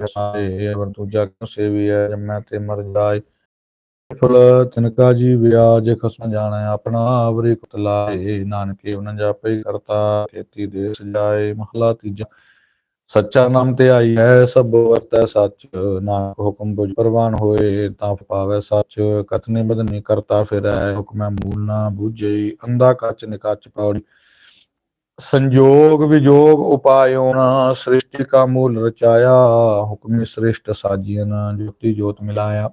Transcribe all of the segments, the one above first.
ਸਾਰੇ ਅਵਰ ਦੂਜਾ ਕਿਉ ਸੇਵੀ ਹੈ ਜਮੈ ਤੇ ਮਰ ਜਾਏ, ਫਲ ਤਿਨਕਾ ਜੀ ਵਿਆਜ ਖਸਮ ਜਾਣੈ, ਆਪਣਾ ਅਵਰੀ ਕੁਤਲਾਏ ਨਾਨਕੇ ਉਨ ਜਾਪੇ ਕਰਤਾ, ਖੇਤੀ ਦੇ ਸਜਾਏ ਮਹਲਾ ਤੀਜਾ। ਸੱਚਾ ਨਾਮ ਤੇ ਆਈ ਹੈ, ਸਭ ਵਰਤੈ ਸੱਚ, ਨਾਨਕ ਹੁਕਮ ਬੁਝ ਪ੍ਰਵਾਨ ਹੋਏ, ਤਾਂ ਪਾਵੈ ਸੱਚ, ਕਥਨੇ ਬਦਨੀ ਕਰਤਾ ਫਿਰੈ, ਹੁਕਮੈ ਮੂਲ ਨਾ ਬੂਝਈ, ਅੰਧਾ ਕੱਚ ਨਿਕਚ ਪੌੜੀ ਸੰਜੋਗ ਵਿਜੋਗ ਉਪਾਇਓ ਨਾ, ਸ੍ਰਿਸ਼ਟੀ ਕਾ ਮੂਲ ਰਚਾਇਆ, ਹੁਕਮੀ ਸ੍ਰਿਸ਼ਟ ਸਾਜੀਨ ਜੋਤੀ ਜੋਤ ਮਿਲਾਇਆ।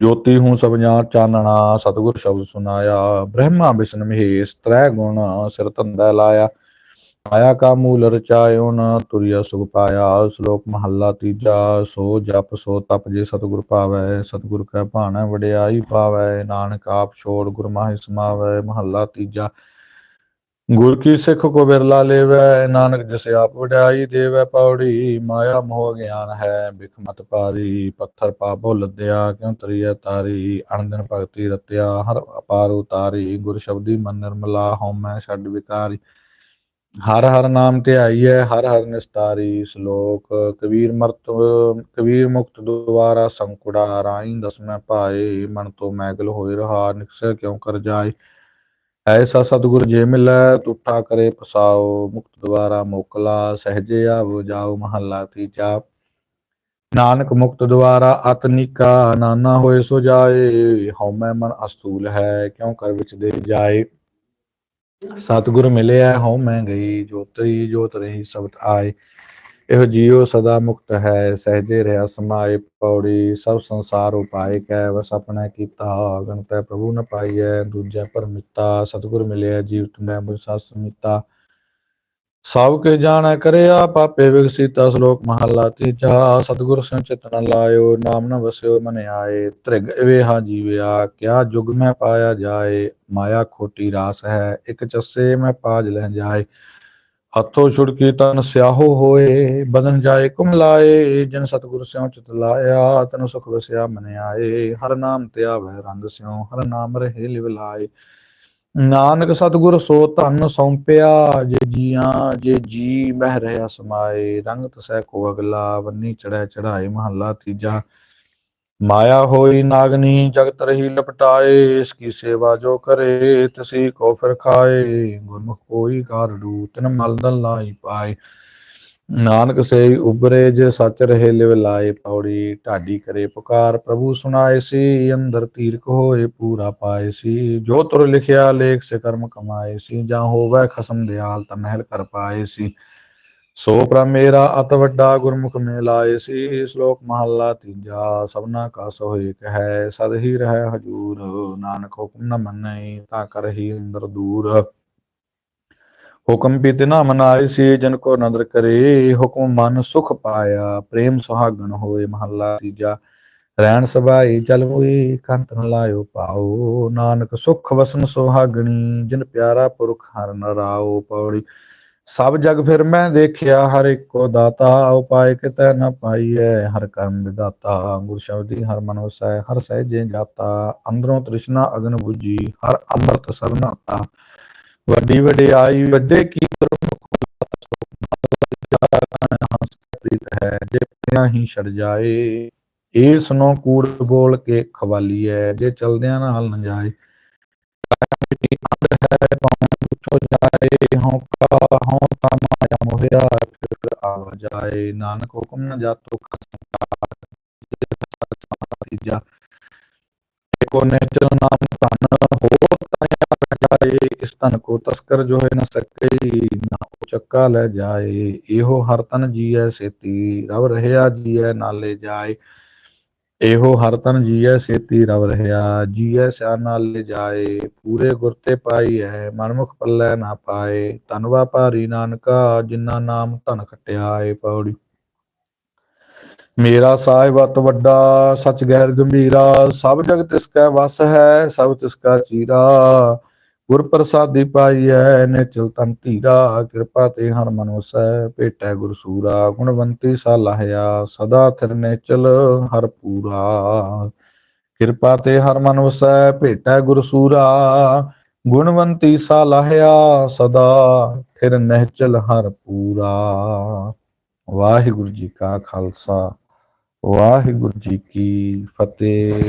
ਜੋਤੀ ਹੂੰ ਸਭ ਜਾਣ ਚਾਨਣਾ, ਸਤਗੁਰ ਸ਼ਬਦ ਸੁਨਾਇਆ। ਬ੍ਰਹਮਾ ਵਿਸ਼ਨ ਮਹੇਸ਼, ਤ੍ਰੈ ਗੁਣ ਸਿਰ ਤੰਦਾ ਲਾਇਆ। ਆਇਆ ਕਾ ਮੂਲ ਰਚਾਇਓ ਨ, ਤੁਰਿਆ ਸੁਖ ਪਾਇਆ। ਸ਼ਲੋਕ ਮਹੱਲਾ ਤੀਜਾ, ਸੋ ਜਪ, ਸੋ ਤਪ ਜੇ ਸਤਿਗੁਰ ਪਾਵੈ ਸਤਿਗੁਰ ਕੈ ਭਾਣਾ, ਵਡਿਆਈ ਪਾਵੈ ਨਾਨਕ ਆਪ ਛੋੜ ਗੁਰਮਾਹਿ ਸਮਾਵੈ। ਮਹੱਲਾ ਤੀਜਾ ਗੁਰ ਕੀ ਸਿੱਖ ਕੋ ਬਿਰਲਾ ਲੇਵੈ, ਨਾਨਕ ਜਿਸ ਆਪ ਵਡਿਆਈ ਦੇਵੈ ਪੌੜੀ, ਮਾਇਆ ਮੋਹ ਗਿਆਨ ਹੈ ਬਿਖ ਪਾਰੀ ਪੱਥਰ ਪਾਪੋ ਲੱਦਿਆ ਕਿਉ ਤਰੀਐ ਤਾਰੀ, ਅਣਦਨ ਭਗਤੀ ਰਤਿਆ, ਹਰ ਅਪਾਰ ਉਤਾਰੀ, ਗੁਰ ਸ਼ਬਦੀ ਮਨ ਨਿਰਮਲਾ, ਹਉਮੈ ਛੱਡ ਵਿਕਾਰੀ। ਹਰ ਹਰ ਨਾਮ ਤੇ ਆਈਐ ਹਰ ਹਰ ਨਿਸਤਾਰੀ, ਸ਼ਲੋਕ, ਕਬੀਰ ਮਰਤ, ਕਬੀਰ ਮੁਕਤ ਦੁਆਰਾ ਸੰਕੁੜਾ, ਰਾਈ ਦਸਮੈ ਭਾਏ, ਮਨ ਤੋਂ ਮੈਗਲ ਹੋਏ ਰਹਾ ਨਿਕਸੈ ਕਿਉ ਕਰ ਜਾਏ। ਐਸਾ ਸਤਿਗੁਰ ਜੇ ਮਿਲੈ ਤੁਠਾ ਕਰੇ ਪਸਾਓ, ਮੁਕਤ ਦੁਆਰਾ ਮੋਕਲਾ, ਸਹਜੇ ਆਵ ਜਾਓ ਮਹੱਲਾ ਤੀਜਾ। ਨਾਨਕ ਮੁਕਤ ਦੁਆਰਾ ਅਤਨਿਕਾ ਨਾਨਾ ਹੋਏ ਸੋ ਜਾਏ ਹਉਮੈ ਮਨ ਅਸਤੂਲ ਹੈ, ਕਿਉ ਕਰ ਵਿੱਚ ਦੇ ਜਾਏ। ਸਤਿਗੁਰ ਮਿਲਿਆ ਹਉਮੈ ਗਈ, ਜੋਤਰੀ ਜੋਤ ਰਹੀ ਸਬਤ ਆਏ। ਇਹੋ ਜੀਉ ਸਦਾ ਮੁਕਤ ਹੈ, ਸਹਜੇ ਰਹਾ ਸਮਾਏ ਪੌੜੀ, ਸਭ ਸੰਸਾਰ ਉਪਾਏ ਕੈ ਵਸ ਆਪਣਾ ਕੀਤਾ ਗਣਤੈ ਪ੍ਰਭੂ ਨ ਪਾਈਐ, ਦੂਜੈ ਪਰਮਿਤਾ ਸਤਿਗੁਰ ਮਿਲਿਆ ਜੀਵ ਤੁਮੈ ਬੁਝ ਸਤ ਸਮਿਤਾ। ਸਭ ਕੇ ਜਾਣੈ ਕਰਿਆ, ਪਾਪੇ ਵਿਗਸੀਤਾ ਸ਼ਲੋਕ ਮਹਲਾ ਤੀਜਾ, ਸਤਿਗੁਰ ਸੰਚਿਤ ਨ ਲਾਇਓ, ਨਾਮ ਨ ਵਸਿਓ ਮਨ ਆਏ ਤ੍ਰਿਗ ਵੇਹਾ ਜੀਵਿਆ, ਕਿਆ ਜੁਗ ਮੈਂ ਪਾਇਆ ਜਾਏ, ਮਾਇਆ ਖੋਟੀ ਰਾਸ ਹੈ, ਇਕ ਚੱਸੇ ਮੈਂ ਪਾਜ ਲੈ ਜਾਏ। ਹੱਥੋਂ ਛੁੜਕੀ ਤਨ ਸਿਆਹੋ ਹੋਏ, ਬਦਨ ਜਾਏ ਕੁਮਲਾਏ ਜਨ ਸਤਿਗੁਰ ਸਿਉ ਚਿਤ ਲਾਇਆ, ਤਨ ਸੁਖ ਵਸਿਆ ਮਨ ਆਏ। ਹਰ ਨਾਮ ਤਿਆ ਵਹਿ ਰੰਗ ਸਿਉ, ਹਰ ਨਾਮ ਰਹੇ ਲਿਵ ਲਾਏ। ਨਾਨਕ ਸਤਿਗੁਰ ਸੋ ਧਨ ਸੌਂਪਿਆ, ਜੇ ਜੀਆਂ, ਜੇ ਜੀ ਮਹਿ ਰਹਾ ਸਮਾਏ। ਰੰਗ ਤਸੈ ਕੋ ਅਗਲਾ ਵੰਨੀ ਚੜੈ ਚੜਾਏ ਮਹੱਲਾ ਤੀਜਾ। ਮਾਇਆ ਹੋਈ ਨਾਗਨੀ, ਜਗਤ ਰਹੀ ਲਪਟਾਏ, ਇਸ ਕੀ ਸੇਵਾ ਜੋ ਕਰੇ, ਤਸੀ ਕੋ ਫਿਰ ਖਾਏ, ਗੁਰਮੁਖ ਕੋਈ ਕਾਰਡੂ ਤਿਨ ਮਲ ਲਾਈ ਪਾਏ। ਨਾਨਕ ਸੇ ਉਬਰੇ ਜੇ ਸੱਚ ਰਹੇ ਲਿਵ ਲਾਏ ਪੌੜੀ, ਢਾਡੀ ਕਰੇ ਪੁਕਾਰ, ਪ੍ਰਭੂ ਸੁਣਾਏ ਸੀ, ਅੰਦਰ ਤੀਰਕ ਹੋਏ ਪੂਰਾ ਪਾਏ ਸੀ। ਜੋ ਤੁਰ ਲਿਖਿਆ, ਲੇਖ ਸੇ ਕਰਮ ਕਮਾਏ ਸੀ, ਜਾਂ ਹੋਵੇ ਖਸਮ ਦਿਆਲ, ਤਾਂ ਕਰ ਪਾਏ ਸੀ। ਸੋ ਪ੍ਰਭ ਮੇਰਾ ਅਤ ਵੱਡਾ ਗੁਰਮੁਖ ਮੇ ਲਾਏ ਸੀ ਸ਼ਲੋਕ ਮਹੱਲਾ ਤੀਜਾ, ਸਭਨਾ ਕਾ ਸੋ ਏਕ ਸਦ ਹੀ ਰਹਿ ਹਜੂਰ, ਨਾਨਕ ਹੁਕਮ ਨ ਮੰਨੈ, ਤਾਂ ਕਰਹੀ ਅੰਦਰ ਦੂਰ। ਹੁਕਮ ਪੀਤੇ ਨਾ ਮਨਾਏ ਸੀ, ਜਨ ਕੋ ਨਦਰ ਕਰੇ, ਹੁਕਮ ਮਨ ਸੁਖ ਪਾਇਆ, ਪ੍ਰੇਮ ਸੁਹਾਗਣ ਹੋਏ ਮਹੱਲਾ ਤੀਜਾ। ਰਹਿਣ ਸਭਾਈ ਚਲ ਹੋਈ, ਕੰਤ ਨ ਲਾਇਓ ਪਾਓ, ਨਾਨਕ ਸੁਖ ਵਸਨ ਸੁਹਾਗਣੀ, ਜਿਨ ਪਿਆਰਾ ਪੁਰਖ ਹਰ ਨਰਾਓ ਪੌੜੀ। ਸਭ ਜਗ ਫਿਰ ਮੈਂ ਦੇਖਿਆ, ਹਰ ਇੱਕੋ ਦਾਤਾ ਉਪਾਇ ਕਿਤੈ ਨ ਪਾਈਐ, ਹਰ ਕਰਮ ਵਿਦਾਤਾ ਗੁਰ ਸ਼ਬਦੀ ਹਰ ਮਨ ਵਸੈ, ਹਰ ਸਹਿਜੇ ਜਾਤਾ, ਅੰਦਰੋਂ ਤ੍ਰਿਸ਼ਨਾ ਅਗਨ 부ਜੀ ਹਰ ਅੰਮ੍ਰਿਤ ਸਰਨਾਤਾ ਵੱਡੀ ਵਡਿਆਈ, ਵੱਡੇ ਕੀ ਹੰਸ ਪ੍ਰੀਤ ਹੈ ਜੇ ਹੀ ਛੜ ਜਾਏ ਏਸ ਨੂੰ ਕੂੜ ਬੋਲ ਕੇ ਖਵਾਲੀਐ, ਜੇ ਚਲਦਿਆਂ ਨਾਲ ਨ ਜਾਏ। ਹੈ ਪਾਉਂ ਪੁੱਛੋ ਜਾਏ ਹਉ ਹਉ ਕਾ ਮਾਇਆ ਮੋਹਿਆ ਫਿਰ ਆਵ ਜਾਏ ਨਾਨਕ ਹੁਕਮ ਨ ਜਾਤੋ ਖਸਮਾ ਤੀਜਾ ਕੋ ਨੇਚਰ ਨਾਮ ਧਨ ਹੋ ਤਾਇਆ ਜਾਏ ਇਸ ਤਨ ਕੋ ਤਸਕਰ ਜੋ ਹੈ ਨ ਸਕੇ ਨਾ ਚੱਕਾ ਲੈ ਜਾਏ ਇਹੋ ਹਰ ਤਨ ਜੀਐ ਸੇਤੀ ਰਵ ਰਹਿਆ ਜੀਐ ਨਾਲੇ ਜਾਏ ਇਹੋ ਹਰ ਤਨ ਜੀਐ ਸੇਤੀ ਰਵ ਰਹਿਆ ਜੀਐ ਸਿਆਨਾ ਲੈ ਜਾਏ ਪੂਰੇ ਗੁਰ ਤੇ ਪਾਈ ਹੈ ਮਨਮੁਖ ਪੱਲੇ ਨਾ ਪਾਏ ਧਨਵਾ ਭਾਰੀ ਨਾਨਕਾ, ਜਿਨ੍ਹਾਂ ਨਾਮ ਧਨ ਖਟਿਆ ਏ ਪੌੜੀ। ਮੇਰਾ ਸਾਹਿਬ ਸਾਹਿਬਤ ਵੱਡਾ, ਸਚ ਗਹਿਰ ਗੰਭੀਰਾ, ਸਭ ਜਗ ਤਿਸ ਕੈ ਵਸ ਹੈ, ਸਭ ਤਿਸ ਕਾ ਚੀਰਾ। ਗੁਰ ਪ੍ਰਸਾਦੀ ਪਾਈਐ ਨਿਚਲ ਤਨ ਧੀਰਾ, ਕਿਰਪਾ ਤੇ ਹਰ ਮਨ ਵਸੈ ਭੇਟੈ ਗੁਰ ਸੂਰਾ ਗੁਣਵੰਤੀ ਸਾ ਸਦਾ ਥਿਰ ਨਿਚਲ ਹਰ ਪੂਰਾ। ਕਿਰਪਾ ਤੇ ਹਰ ਮਨ ਵਸੈ ਭੇਟੈ ਗੁਰ ਸੂਰਾ ਗੁਣਵੰਤੀ ਸਾ ਲਾਹਿਆ ਸਦਾ ਥਿਰ ਨਿਚਲ ਹਰ ਪੂਰਾ। ਵਾਹਿਗੁਰੂ ਜੀ ਕਾ ਖਾਲਸਾ, ਵਾਹਿਗੁਰੂ ਜੀ ਕੀ ਫਤਿਹ।